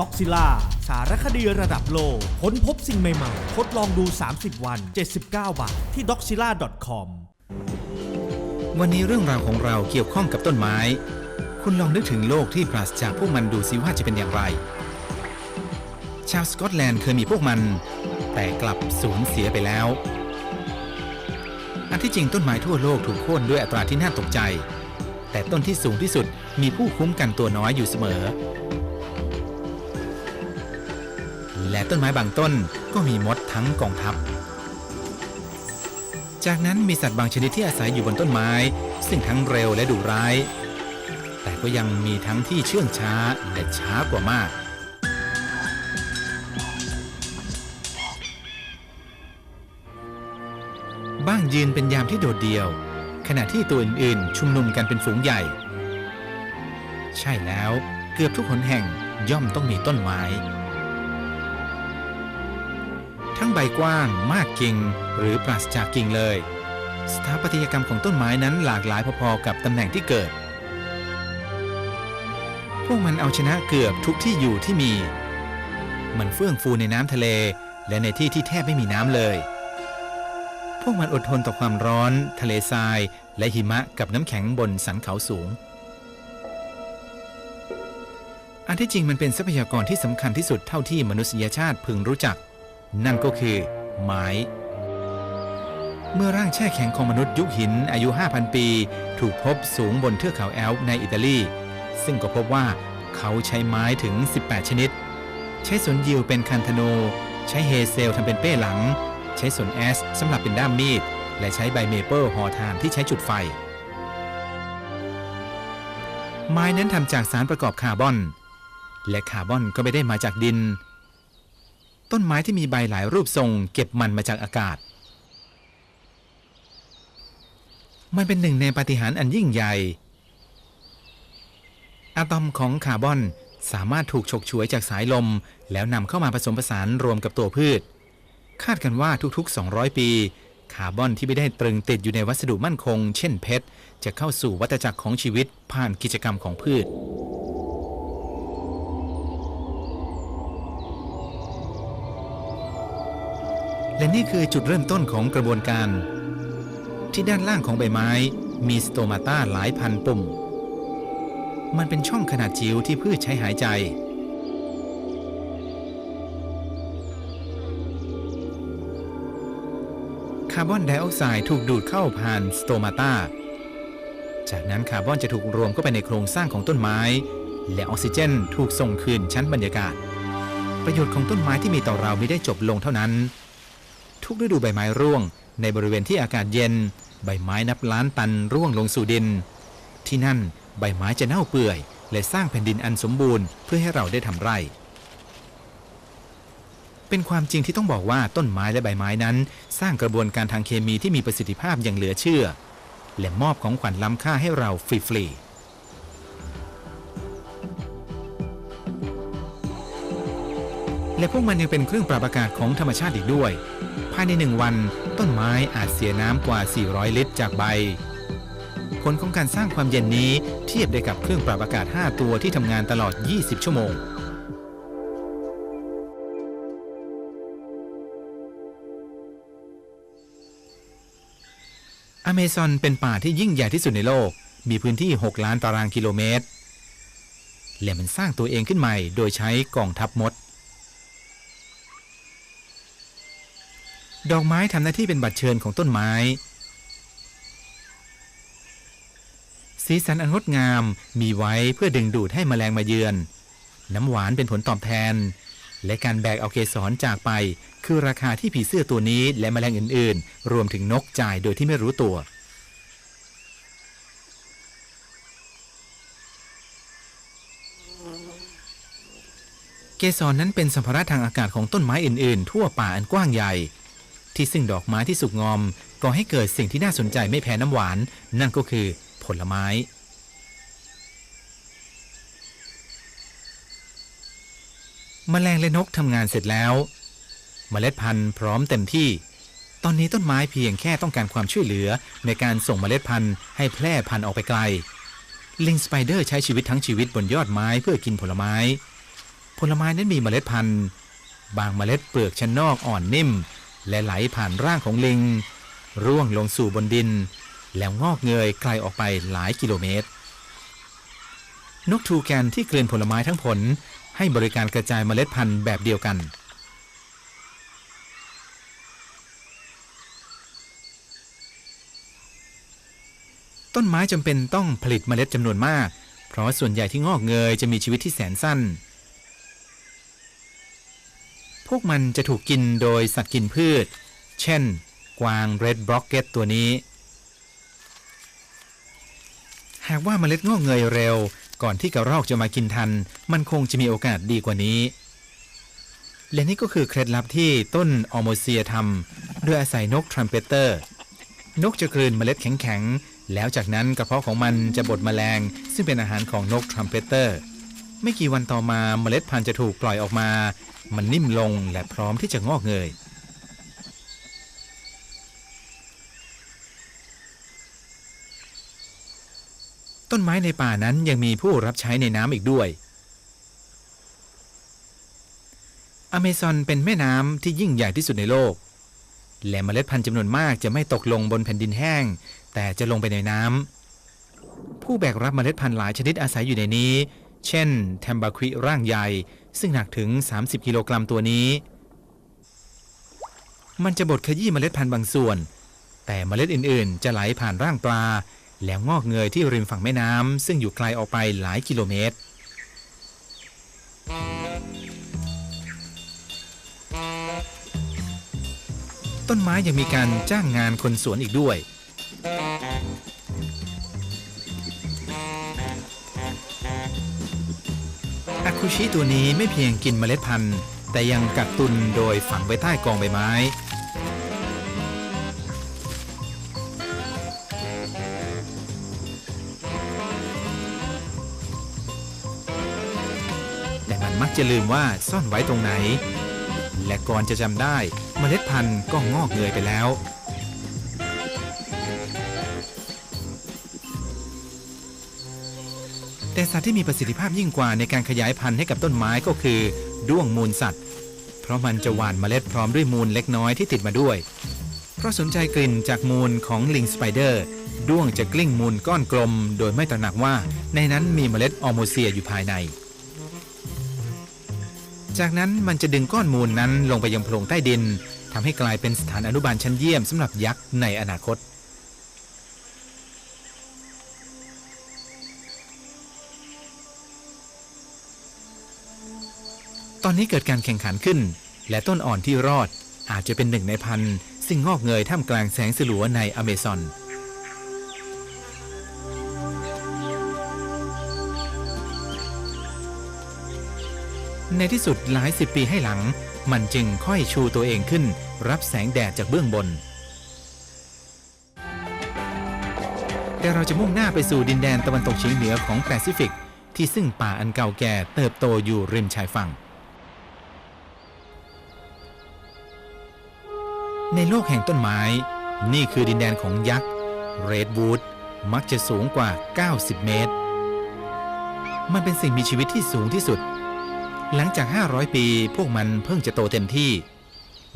ด็อกซิล่าสารคดีระดับโลกค้นพบสิ่งใหม่ๆ ทดลองดู 30 วัน 79 บาท ที่ doxilla.com วันนี้เรื่องราวของเราเกี่ยวข้องกับต้นไม้ คุณลองนึกถึงโลกที่ปราศจากพวกมันดูซิว่าจะเป็นอย่างไร ชาวสกอตแลนด์เคยมีพวกมัน แต่กลับสูญเสียไปแล้ว อันที่จริงต้นไม้ทั่วโลกถูกโค่นด้วยอัตราที่น่าตกใจ แต่ต้นที่สูงที่สุดมีผู้คุ้มกันตัวน้อยอยู่เสมอ ต้นไม้บางต้นก็มีมดทั้งกองทัพ จากนั้นมีสัตว์บางชนิดที่อาศัยอยู่บนต้นไม้ ซึ่งทั้งเร็วและดุร้าย แต่ก็ยังมีทั้งที่เชื่องช้าและช้ากว่ามากบ้างยืนเป็นยามที่โดดเดี่ยว ขณะที่ตัวอื่นๆ ชุมนุมกันเป็นฝูงใหญ่ ใช่แล้วเกือบทุกหนแห่งย่อมต้องมีต้นไม้ ใบกว้าง มากกิ่ง หรือปราศจากกิ่งเลย สถาปัตยกรรมของต้นไม้นั้นหลากหลายพอๆกับตำแหน่งที่เกิด พวกมันเอาชนะเกือบทุกที่อยู่ที่มี มันเฟื่องฟูในน้ำทะเล และในที่ที่แทบไม่มีน้ำเลย พวกมันอดทนต่อความร้อน ทะเลทราย และหิมะกับน้ำแข็งบนสันเขาสูงอันที่จริงมันเป็นทรัพยากรที่สำคัญที่สุดเท่าที่มนุษยชาติพึงรู้จัก นั่นก็คือไม้ เมื่อร่างแช่แข็งของมนุษย์ยุคหินอายุ 5,000 ปี ถูกพบสูงบนเทือกเขาแอลป์ในอิตาลี ซึ่งก็พบว่าเขาใช้ไม้ถึง 18 ชนิด ใช้สนยิวเป็นคันธนู ใช้เฮเซลทำเป็นเป้หลัง ใช้สนแอสสำหรับเป็นด้ามมีด และใช้ใบเมเปิลห่อถ่านที่ใช้จุดไฟ ไม้นั้นทำจากสารประกอบคาร์บอน และคาร์บอนก็ไม่ได้มาจากดิน ต้นไม้ที่มีใบหลายรูปทรงเก็บมันมาจากอากาศ มันเป็นหนึ่งในปฏิหารอันยิ่งใหญ่ อะตอมของคาร์บอนสามารถถูกฉกฉวยจากสายลม แล้วนำเข้ามาผสมผสานรวมกับตัวพืช คาดกันว่าทุกๆ 200 ปี คาร์บอนที่ไม่ได้ตรึงติดอยู่ในวัสดุมั่นคง เช่นเพชร จะเข้าสู่วัฏจักรของชีวิตผ่านกิจกรรมของพืช และนี่คือจุดเริ่มต้นของกระบวนการ ที่ด้านล่างของใบไม้มีสโตมาตาหลายพันปุ่ม มันเป็นช่องขนาดจิ๋วที่พืชใช้หายใจ คาร์บอนไดออกไซด์ถูกดูดเข้าผ่านสโตมาตาจากนั้นคาร์บอนจะถูกรวมเข้าไปในโครงสร้างของต้นไม้ และออกซิเจนถูกส่งคืนชั้นบรรยากาศ ประโยชน์ของต้นไม้ที่มีต่อเราไม่ได้จบลงเท่านั้น ทุกฤดูใบไม้ร่วง ในบริเวณที่อากาศเย็น ใบไม้นับล้านตันร่วงลงสู่ดิน ที่นั่นใบไม้จะเน่าเปื่อย และสร้างแผ่นดินอันสมบูรณ์เพื่อให้เราได้ทำไร่ เป็นความจริงที่ต้องบอกว่าต้นไม้และใบไม้นั้น สร้างกระบวนการทางเคมีที่มีประสิทธิภาพอย่างเหลือเชื่อ และมอบของขวัญล้ำค่าให้เราฟรีๆ และพวกมันยังเป็นเครื่องปรับอากาศของธรรมชาติอีกด้วย ภายในหนึ่งวันต้นไม้อาจเสียน้ำกว่า 400 ลิตรจากใบ ผลของการสร้างความเย็นนี้เทียบได้กับเครื่องปรับอากาศ 5 ตัวที่ทำงานตลอด 20 ชั่วโมงอเมซอนเป็นป่าที่ยิ่งใหญ่ที่สุดในโลก มีพื้นที่ 6 ล้านตารางกิโลเมตร และมันสร้างตัวเองขึ้นใหม่ โดยใช้กองทัพมด ดอกไม้ทำหน้าที่เป็นบัตรเชิญของต้นไม้ สีสันอันงดงามมีไว้เพื่อดึงดูดให้แมลงมาเยือน น้ำหวานเป็นผลตอบแทน และการแบกเอาเกสรจากไป คือราคาที่ผีเสื้อตัวนี้และแมลงอื่น ๆ รวมถึงนกจ่ายโดยที่ไม่รู้ตัวเกสรนั้นเป็นสัมภาระทางอากาศของต้นไม้อื่น ๆ ทั่วป่าอันกว้างใหญ่ ที่ซึ่งดอกไม้ที่สุกงอมก่อให้เกิดสิ่งที่น่าสนใจไม่แพ้น้ำหวาน นั่นก็คือผลไม้แมลงและนกทำงานเสร็จแล้วเมล็ดพันธุ์พร้อมเต็มที่ ตอนนี้ต้นไม้เพียงแค่ต้องการความช่วยเหลือในการส่งเมล็ดพันธุ์ให้แพร่พันธุ์ออกไปไกล ลิงสไปเดอร์ใช้ชีวิตทั้งชีวิตบนยอดไม้เพื่อกินผลไม้ ผลไม้นั้นมีเมล็ดพันธุ์ บางเมล็ดเปลือกชั้นนอกอ่อนนิ่ม และไหลผ่านร่างของลิง ร่วงลงสู่บนดิน แล้วงอกเงยไกลออกไปหลายกิโลเมตร นกทูแกนที่กลืนผลไม้ทั้งผล ให้บริการกระจายเมล็ดพันธุ์แบบเดียวกันต้นไม้จำเป็นต้องผลิตเมล็ดจำนวนมาก เพราะส่วนใหญ่ที่งอกเงยจะมีชีวิตที่แสนสั้น พวกมันจะถูกกินโดยสัตว์กินพืช เช่น กวางเรดบล็อกเก็ตตัวนี้ หากว่าเมล็ดงอกเงยเร็ว ก่อนที่กระรอกจะมากินทัน มันคงจะมีโอกาสดีกว่านี้ และนี่ก็คือเคล็ดลับที่ต้นออโมเซียทำโดยอาศัยนกทรัมเปเตอร์ นกจะกลืนเมล็ดแข็งๆ แล้วจากนั้นกระเพาะของมันจะบดแมลง ซึ่งเป็นอาหารของนกทรัมเปเตอร์ ไม่กี่วันต่อมาเมล็ดพันธุ์จะถูกปล่อยออกมา มันนิ่มลงและพร้อมที่จะงอกเงย ต้นไม้ในป่านั้นยังมีผู้รับใช้ในน้ำอีกด้วย อเมซอนเป็นแม่น้ำที่ยิ่งใหญ่ที่สุดในโลก และเมล็ดพันธุ์จำนวนมากจะไม่ตกลงบนแผ่นดินแห้ง แต่จะลงไปในน้ำผู้แบกรับเมล็ดพันธุ์หลายชนิดอาศัยอยู่ในนี้ เช่นแทมบาควิร่างใหญ่ ซึ่งหนักถึง 30 กิโลกรัมตัวนี้ มันจะบดขยี้เมล็ดพันธุ์บางส่วน แต่เมล็ดอื่นๆ จะไหลผ่านร่างปลา แล้วงอกเงยที่ริมฝั่งแม่น้ำซึ่งอยู่ไกลออกไปหลายกิโลเมตร ต้นไม้ยังมีการจ้างงานคนสวนอีกด้วย อาคุชิตัวนี้ไม่เพียงกินเมล็ดพันธุ์ แต่ยังกักตุนโดยฝังไว้ใต้กองใบไม้ แต่มันมักจะลืมว่าซ่อนไว้ตรงไหน และก่อนจะจำได้เมล็ดพันธุ์ก็งอกเงยไปแล้ว สัตว์ที่มีประสิทธิภาพยิ่งกว่าในการขยายพันธุ์ให้กับต้นไม้ก็คือ ด้วงมูลสัตว์ เพราะมันจะหว่านเมล็ดพร้อมด้วยมูลเล็กน้อยที่ติดมาด้วย เพราะสนใจกลิ่นจากมูลของลิงสไปเดอร์ ด้วงจะกลิ้งมูลก้อนกลม โดยไม่ตระหนักว่า ในนั้นมีเมล็ดออโมเซียอยู่ภายใน จากนั้นมันจะดึงก้อนมูลนั้นลงไปยังโพรงใต้ดินทำให้กลายเป็นสถานอนุบาลชั้นเยี่ยมสำหรับยักษ์ในอนาคต ตอนนี้เกิดการแข่งขันขึ้น และต้นอ่อนที่รอดอาจจะเป็นหนึ่งในพันซึ่งงอกเงยท่ามกลางแสงสลัวในอเมซอนในที่สุดหลายสิบปีให้หลัง มันจึงค่อยชูตัวเองขึ้น รับแสงแดดจากเบื้องบน แต่เราจะมุ่งหน้าไปสู่ดินแดนตะวันตกเฉียงเหนือของแปซิฟิก ที่ซึ่งป่าอันเก่าแก่เติบโตอยู่ริมชายฝั่ง ในโลกแห่งต้นไม้ นี่คือดินแดนของยักษ์เรดวูดมักจะสูงกว่า 90 เมตร มันเป็นสิ่งมีชีวิตที่สูงที่สุด หลังจาก 500 ปีพวกมันเพิ่งจะโตเต็มที่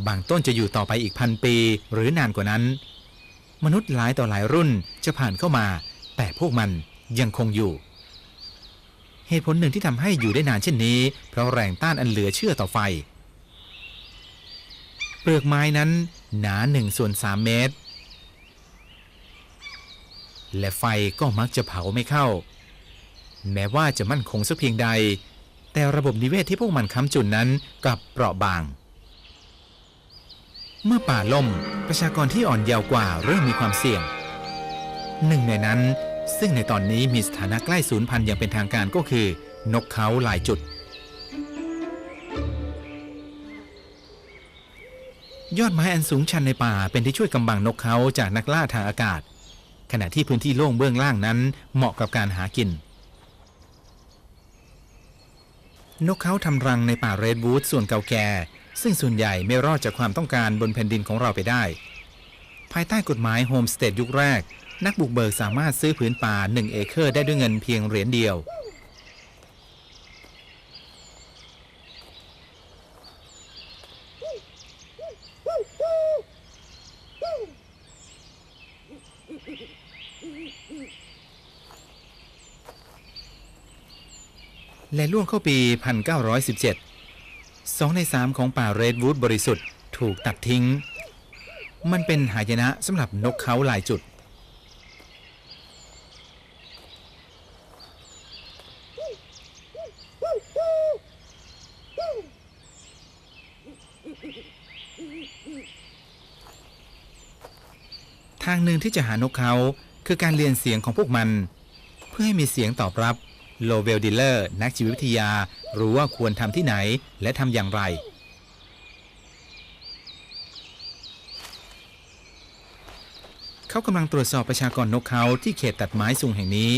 บางต้นจะอยู่ต่อไปอีกพันปีหรือนานกว่านั้น มนุษย์หลายต่อหลายรุ่นจะผ่านเข้ามา แต่พวกมันยังคงอยู่ เหตุผลหนึ่งที่ทำให้อยู่ได้นานเช่นนี้ เพราะแรงต้านอันเหลือเชื่อต่อไฟ เปลือกไม้นั้น หนาหนึ่งส่วนสามเมตร และไฟก็มักจะเผาไม่เข้า แม้ว่าจะมั่นคงสักเพียงใด แต่ระบบนิเวศที่พวกมันค้ำจุนนั้นกลับเปราะบาง เมื่อป่าล่มประชากรที่อ่อนเยาว์กว่าเริ่มมีความเสี่ยง หนึ่งในนั้นซึ่งในตอนนี้มีสถานะใกล้สูญพันธุ์อย่างเป็นทางการก็คือ นกเขาหลายจุด ยอดไม้อันสูงชันในป่าเป็นที่ช่วยกำบังนกเขาจากนักล่าทางอากาศ ขณะที่พื้นที่โล่งเบื้องล่างนั้นเหมาะกับการหากิน นกเขาทำรังในป่าเรดวูดส่วนเก่าแก่ ซึ่งส่วนใหญ่ไม่รอดจากความต้องการบนแผ่นดินของเราไปได้ ภายใต้กฎหมายโฮมสเตดยุคแรก นักบุกเบิกสามารถซื้อผืนป่า 1 เอเคอร์ได้ด้วยเงินเพียงเหรียญเดียว แล่วงเข้าปี 1917สองในสามของป่าเรดวูดบริสุทธิ์ถูกตัดทิ้ง มันเป็นหายนะสำหรับนกเขาหลายจุด ทางหนึ่งที่จะหานกเขาคือการเรียนเสียงของพวกมัน เพื่อให้มีเสียงตอบรับ โลเวลดิลเลอร์นักชีววิทยา รู้ว่าควรทำที่ไหนและทำอย่างไรเขากำลังตรวจสอบประชากรนกเขาที่เขตตัดไม้สูงแห่งนี้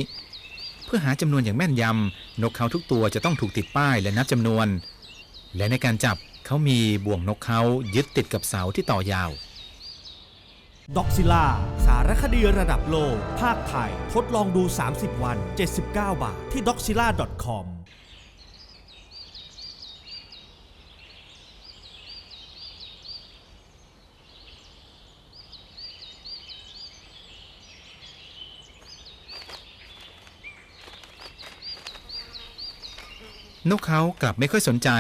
เพื่อหาจำนวนอย่างแม่นยำนกเขาทุกตัวจะต้องถูกติดป้ายและนับจำนวน และในการจับเขามีบ่วงนกเขายึดติดกับเสาที่ต่อยาว ด็อกซิล่าสารคดีระดับโลก ภาคไทย ทดลองดู 30 วัน 79 บาท ที่ doxilla.com นกเขากลับไม่ค่อยสนใจ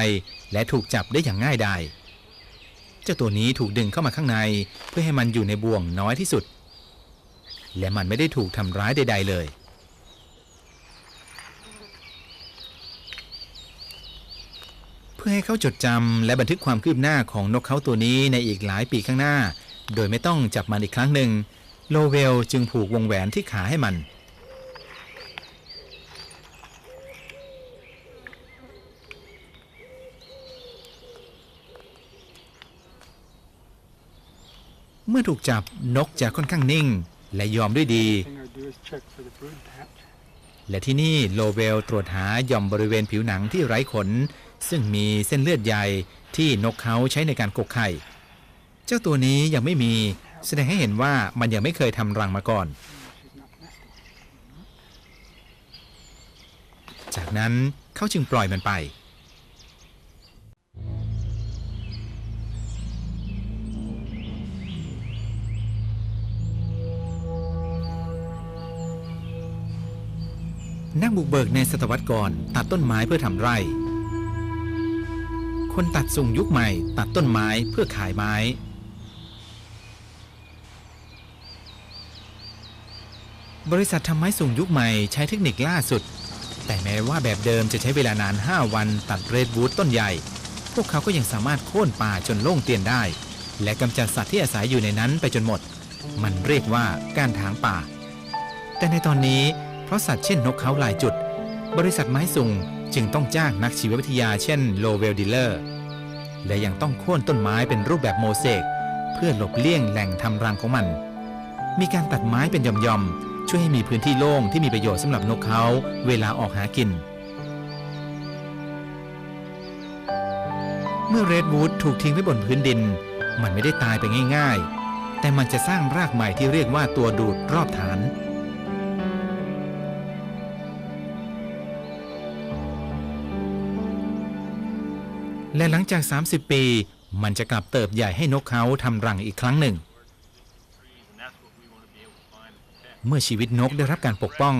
และถูกจับได้อย่างง่ายดาย เจ้าตัวนี้ถูกดึงเข้ามาข้างใน เพื่อให้มันอยู่ในบ่วงน้อยที่สุด และมันไม่ได้ถูกทำร้ายใด ๆ เลย เพื่อให้เขาจดจำและบันทึกความคืบหน้าของนกเขาตัวนี้ในอีกหลายปีข้างหน้า โดยไม่ต้องจับมันอีกครั้งหนึ่ง โลเวลจึงผูกวงแหวนที่ขาให้มัน เมื่อถูกจับนกจะค่อนข้างนิ่ง และยอมด้วยดี และที่นี่โลเวลตรวจหาย่อมบริเวณผิวหนังที่ไร้ขน ซึ่งมีเส้นเลือดใหญ่ที่นกเขาใช้ในการกกไข่ เจ้าตัวนี้ยังไม่มีแสดงให้เห็นว่ามันยังไม่เคยทำรังมาก่อน จากนั้นเขาจึงปล่อยมันไป นักบุกเบิกในศตวรรษก่อนตัดต้นไม้เพื่อทำไร่ คนตัดส่งยุคใหม่ ตัดต้นไม้เพื่อขายไม้ บริษัททำไม้ส่งยุคใหม่ใช้เทคนิคล่าสุด แต่แม้ว่าแบบเดิมจะใช้เวลานาน 5 วันตัดเรดวูดต้นใหญ่ พวกเขาก็ยังสามารถโค่นป่าจนโล่งเตียนได้ และกำจัดสัตว์ที่อาศัยอยู่ในนั้นไปจนหมด มันเรียกว่าการถางป่า แต่ในตอนนี้ ราะสัตว์เช่นนกเขาหลายจุด บริษัทไม้ส่งจึงต้องจ้างนักชีววิทยาเช่นโลเวลดิลเลอร์ และยังต้องโค่นต้นไม้เป็นรูปแบบโมเสกเพื่อหลบเลี่ยงแหล่งทำรังของมัน มีการตัดไม้เป็นย่อมๆช่วยให้มีพื้นที่โล่งที่มีประโยชน์สำหรับนกเขาเวลาออกหากิน เมื่อเรดวูดถูกทิ้งไว้บนพื้นดิน มันไม่ได้ตายไปง่าย ๆ แต่มันจะสร้างรากใหม่ที่เรียกว่าตัวดูดรอบฐาน และหลังจาก 30 ปี มันจะกลับเติบใหญ่ให้นกเขาทำรังอีกครั้งหนึ่ง เมื่อชีวิตนกได้รับการปกป้อง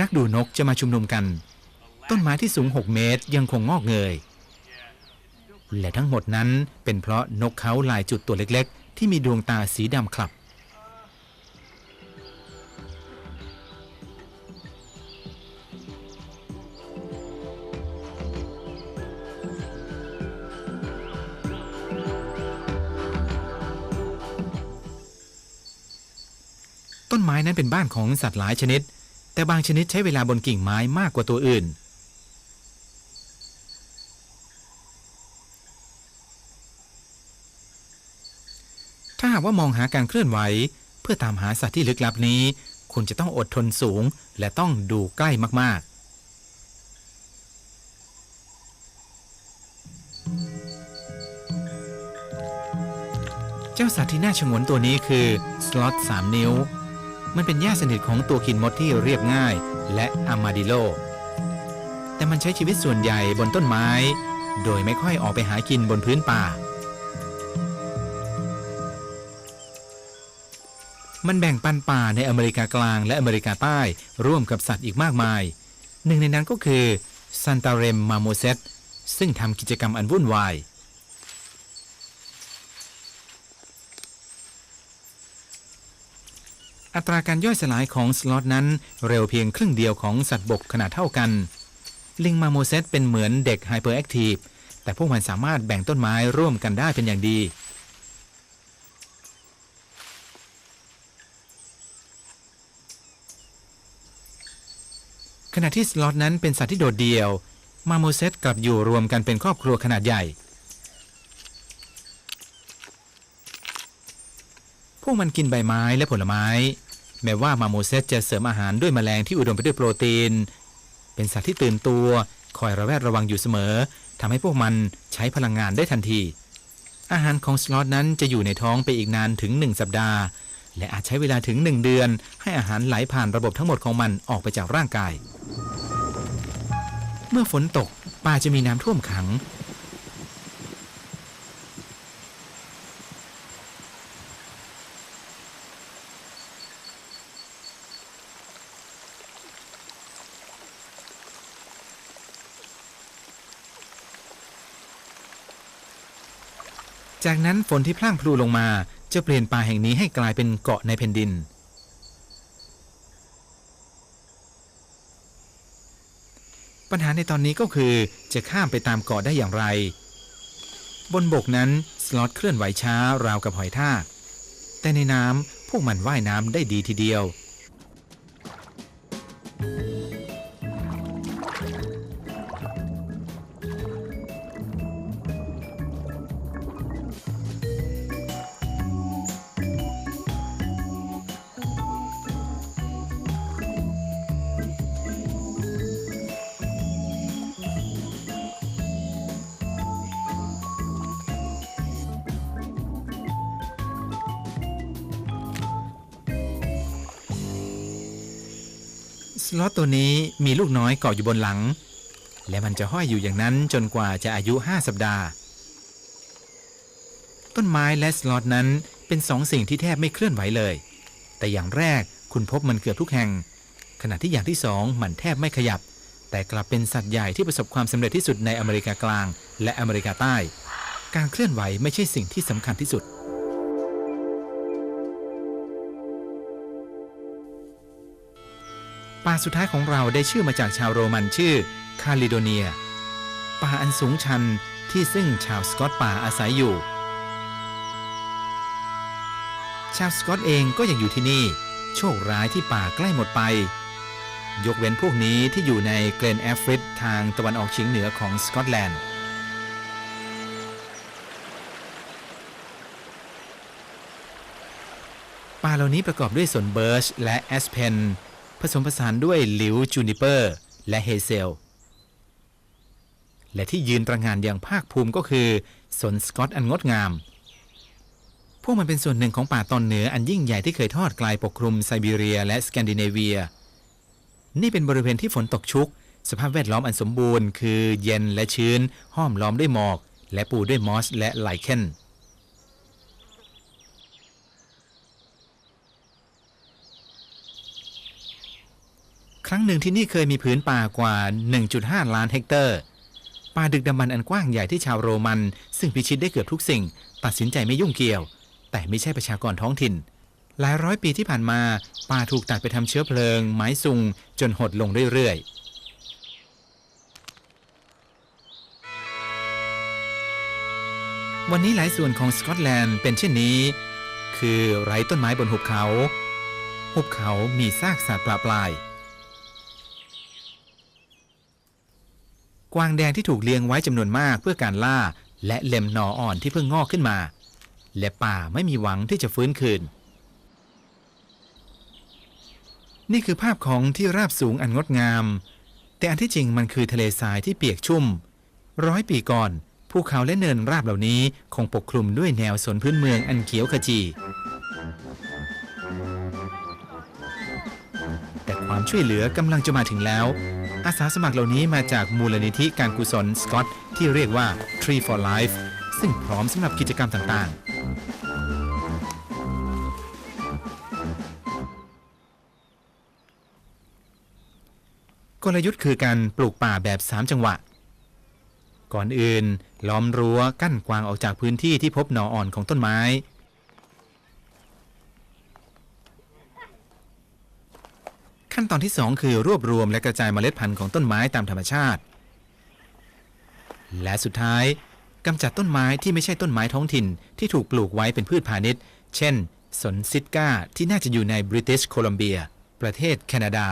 นักดูนกจะมาชุมนุมกัน ต้นไม้ที่สูง 6 เมตรยังคงงอกเงย และทั้งหมดนั้นเป็นเพราะนกเขาลายจุดตัวเล็ก ๆ ที่มีดวงตาสีดำคลับ ต้นไม้นั้นเป็นบ้านของสัตว์หลายชนิด แต่บางชนิดใช้เวลาบนกิ่งไม้มากกว่าตัวอื่น ถ้าหากว่ามองหาการเคลื่อนไหว เพื่อตามหาสัตว์ที่ลึกลับนี้ คุณจะต้องอดทนสูง และต้องดูใกล้มาก ๆเจ้าสัตว์ที่น่าชงนตัวนี้คือ สล็อต 3 นิ้ว มันเป็นญาติสนิทของตัวกินมดที่เรียบง่ายและอามาดิโล แต่มันใช้ชีวิตส่วนใหญ่บนต้นไม้ โดยไม่ค่อยออกไปหากินบนพื้นป่า มันแบ่งปันป่าในอเมริกากลางและอเมริกาใต้ร่วมกับสัตว์อีกมากมาย หนึ่งในนั้นก็คือซันตาเรมมาโมเซตซึ่งทำกิจกรรมอันวุ่นวาย อัตราการย่อยสลายของสล็อตนั้นเร็วเพียงครึ่งเดียวของสัตว์บกขนาดเท่ากัน ลิงมาโมเซตเป็นเหมือนเด็กไฮเปอร์แอคทีฟแต่พวกมันสามารถแบ่งต้นไม้ร่วมกันได้เป็นอย่างดีขณะที่สล็อตนั้นเป็นสัตว์ที่โดดเดี่ยว มาโมเซตกลับอยู่รวมกันเป็นครอบครัวขนาดใหญ่ พวกมันกินใบไม้และผลไม้ แม้ว่ามาโมเซตจะเสริมอาหารด้วยแมลงที่อุดมไปด้วยโปรตีน เป็นสัตว์ที่ตื่นตัว คอยระแวดระวังอยู่เสมอทำให้พวกมันใช้พลังงานได้ทันที อาหารของสลอตนั้นจะอยู่ในท้องไปอีกนานถึง 1 สัปดาห์ และอาจใช้เวลาถึง 1 เดือน ให้อาหารไหลผ่านระบบทั้งหมดของมันออกไปจากร่างกาย เมื่อฝนตกป่าจะมีน้ำท่วมขัง จากนั้นฝนที่พลั่งพลูลงมาจะเปลี่ยนป่าแห่งนี้ให้กลายเป็นเกาะในแผ่นดิน ปัญหาในตอนนี้ก็คือจะข้ามไปตามเกาะได้อย่างไร บนบกนั้นสล็อตเคลื่อนไหวช้าราวกับหอยทาก แต่ในน้ำพวกมันว่ายน้ำได้ดีทีเดียว ล็อตตัวนี้มีลูกน้อยเกาะอยู่บนหลัง และมันจะห้อยอยู่อย่างนั้นจนกว่าจะอายุ 5 สัปดาห์ ต้นไม้และสล็อตนั้นเป็นสองสิ่งที่แทบไม่เคลื่อนไหวเลย แต่อย่างแรกคุณพบมันเกือบทุกแห่ง ขณะที่อย่างที่สองมันแทบไม่ขยับ แต่กลับเป็นสัตว์ใหญ่ที่ประสบความสำเร็จที่สุดในอเมริกากลาง และอเมริกาใต้ การเคลื่อนไหวไม่ใช่สิ่งที่สำคัญที่สุด ป่าสุดท้ายของเราได้ชื่อมาจากชาวโรมันชื่อคาลิโดเนีย ป่าอันสูงชันที่ซึ่งชาวสกอตป่าอาศัยอยู่ ชาวสกอตเองก็ยังอยู่ที่นี่ โชคร้ายที่ป่าใกล้หมดไป ยกเว้นพวกนี้ที่อยู่ในเกรนแอฟริดทางตะวันออกเฉียงเหนือของสกอตแลนด์ป่าเหล่านี้ประกอบด้วยสนเบิร์ชและแอสเพน ผสมผสานด้วยหลิวจูนิเปอร์ และเฮเซล และที่ยืนตระงานอย่างภาคภูมิก็คือสนสกอตอันงดงาม พวกมันเป็นส่วนหนึ่งของป่าตอนเหนืออันยิ่งใหญ่ที่เคยทอดไกลปกคลุมไซบีเรียและสแกนดิเนเวีย นี่เป็นบริเวณที่ฝนตกชุก สภาพแวดล้อมอันสมบูรณ์ คือเย็นและชื้นห้อมล้อมด้วยหมอก และปูด้วยมอสและไลเคน รั้งหนึ่งที่นี่เคยมีผืนป่ากว่า 1.5 ล้านเฮกเตอร์ ป่าดึกดำบรรพ์อันกว้างใหญ่ที่ชาวโรมัน ซึ่งพิชิตได้เกือบทุกสิ่ง ตัดสินใจไม่ยุ่งเกี่ยว แต่ไม่ใช่ประชากรท้องถิ่น หลายร้อยปีที่ผ่านมา ป่าถูกตัดไปทำเชื้อเพลิง ไม้ซุง จนหดลงเรื่อยๆวันนี้หลายส่วนของสกอตแลนด์เป็นเช่นนี้ คือไร้ต้นไม้บนหุบเขา หุบเขามีซากสัตว์ปลาปลาย กวางแดงที่ถูกเลี้ยงไว้จำนวนมากเพื่อการล่า และเล็มหนออ่อนที่เพิ่งงอกขึ้นมา และป่าไม่มีหวังที่จะฟื้นคืน นี่คือภาพของที่ราบสูงอันงดงาม แต่อันที่จริงมันคือทะเลทรายที่เปียกชุ่ม ร้อยปีก่อนภูเขาและเนินราบเหล่านี้คงปกคลุมด้วยแนวสนพื้นเมืองอันเขียวขจี แต่ความช่วยเหลือกำลังจะมาถึงแล้ว อาสาสมัครเหล่านี้มาจากมูลนิธิการกุศลสกอตที่เรียกว่า Tree for Life ซึ่งพร้อมสำหรับกิจกรรมต่างๆกลยุทธ์คือการปลูกป่าแบบ 3 จังหวะ ก่อนอื่น ล้อมรั้วกั้นกวางออกจากพื้นที่ที่พบหนออ่อนของต้นไม้ ขั้นตอนที่ 2 คือรวบรวมและกระจายเมล็ดพันธุ์ของต้นไม้ตามธรรมชาติ และสุดท้ายกำจัดต้นไม้ที่ไม่ใช่ต้นไม้ท้องถิ่นที่ถูกปลูกไว้เป็นพืชพาณิชย์ เช่น สนซิดกาที่น่าจะอยู่ในบริ i ิชโคลัมเบีย ประเทศแคนาดา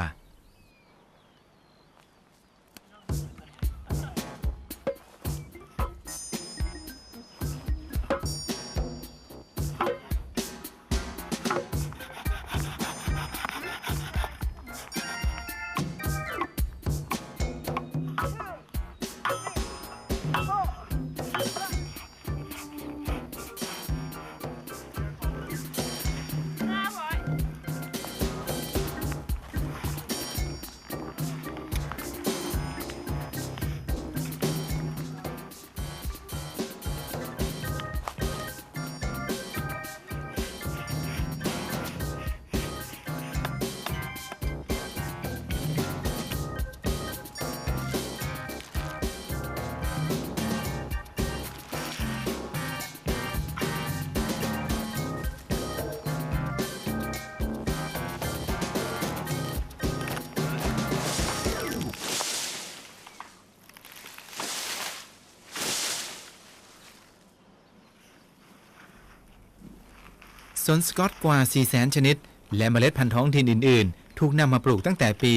นสกอตกว่า 400,000 ชนิด และเมล็ดพันธุ์ท้องถิ่นอื่น ๆ ถูกนำมาปลูกตั้งแต่ปี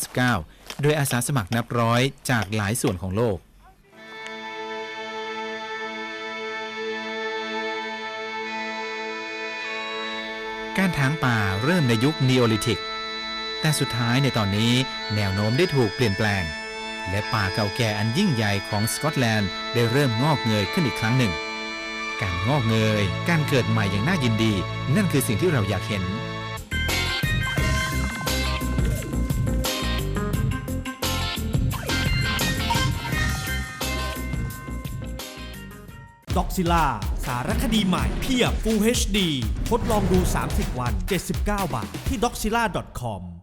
1989 โดยอาสาสมัครนับร้อยจากหลายส่วนของโลก การถางป่าเริ่มในยุคนีโอลิธิก แต่สุดท้ายในตอนนี้แนวโน้มได้ถูกเปลี่ยนแปลง และป่าเก่าแก่อันยิ่งใหญ่ของสกอตแลนด์ได้เริ่มงอกเงยขึ้นอีกครั้งหนึ่ง การงอกเงย การเกิดใหม่อย่างน่ายินดี นั่นคือสิ่งที่เราอยากเห็น ด็อกซิล่าสารคดีใหม่เพียบ Full HD ทดลองดู 30 วัน 79 บาท ที่ doxila.com